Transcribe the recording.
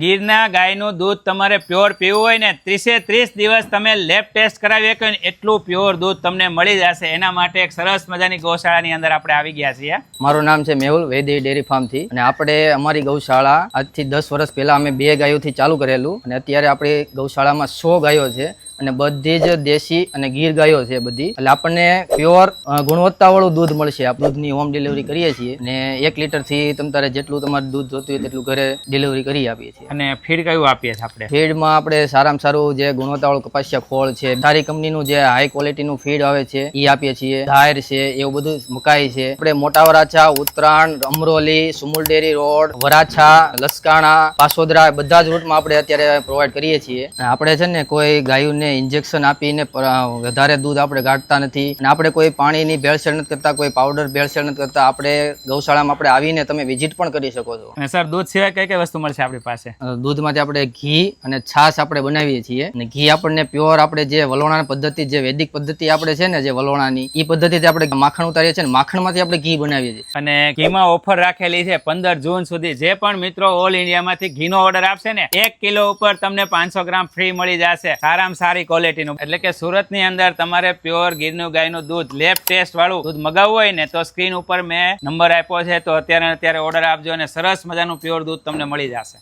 ગીરના ગાયનું દૂધ તમારે પ્યોર પીવું હોય ને, ત્રીસે ત્રીસ દિવસ તમે લેબ ટેસ્ટ કરાવી શકો ને, એટલું પ્યોર દૂધ તમને મળી જશે. એના માટે એક સરસ મજાની ગૌશાળાની અંદર આપણે આવી ગયા છીએ. મારું નામ છે મેહુલ વૈદ્ય ડેરી ફાર્મથી. અને આપણે અમારી ગૌશાળા આજથી દસ વર્ષ પહેલા અમે બે ગાયોથી ચાલુ કરેલું. અને અત્યારે આપણી ગૌશાળામાં સો ગાયો છે. અને બધી જ દેશી અને ગીર ગાયો છે બધી. એટલે આપણને પ્યોર ગુણવત્તાવાળું દૂધ મળશે. આપણે દૂધની હોમ ડિલિવરી કરીએ છીએ અને એક લીટરથી થી તારે જેટલું તમારે દૂધ જોતું હોય તેટલું ઘરે ડિલિવરી કરી આપીએ છીએ. અને ફીડ કયું આપીએ છીએ આપણે? ફીડમાં આપણે સારામાં સારું જે ગુણવત્તાવાળું કપાસિયા ખોળ છે સારી કંપનીનું જે હાઈ ક્વોલિટીનું ફીડ આવે છે એ આપીએ છીએ. ધાર છે એવું બધું મુકાય છે. આપણે મોટા વરાછા ઉત્તરાયણ અમરોલી સુમુલ ડેરી રોડ વરાછા લસકાણા પાસોદરા બધા જ રૂટમાં આપણે અત્યારે પ્રોવાઈડ કરીએ છીએ. આપણે છે ને કોઈ ગાયોને ઇન્જેક્શન આપીને વધારે દૂધ આપણે કાઢતા નથી. અને આપણે કોઈ પાણીની ભેળસેળ નથી કરતા કોઈ પાવડર ભેળસેળ નથી કરતા. આપણે ગૌશાળામાં આપણે આવીને તમે વિઝિટ પણ કરી શકો છો. અને સર દૂધ સિવાય કઈ કઈ વસ્તુ મળશે આપણી પાસે? દૂધમાંથી આપણે ઘી અને છાશ આપણે બનાવીએ છીએ. અને ઘી આપણને પ્યોર આપણે જે વલોણાની પદ્ધતિ જે વૈદિક પદ્ધતિ આપણે છે ને જે વલોણાની એ પદ્ધતિથી આપણે માખણ ઉતારીએ છીએ માખણમાંથી આપણે ઘી બનાવીએ છીએ. અને ઘીમાં ઓફર રાખેલી છે પંદર જૂન સુધી. જે પણ મિત્રો ઓલ ઇન્ડિયામાંથી ઘીનો ઓર્ડર આપશે ને એક કિલો ઉપર તમને પાંચસો ગ્રામ ફ્રી મળી જશે. સારામાં સારી ક્વોલિટીનું એટલે કે સુરતની અંદર તમારે પ્યોર ગીરનું ગાયનું દૂધ લેબ ટેસ્ટ વાળું દૂધ મગાવવું હોય ને તો સ્ક્રીન ઉપર મેં નંબર આપ્યો છે, તો અત્યારે અત્યારે ઓર્ડર આપજો અને સરસ મજાનું પ્યોર દૂધ તમને મળી જશે.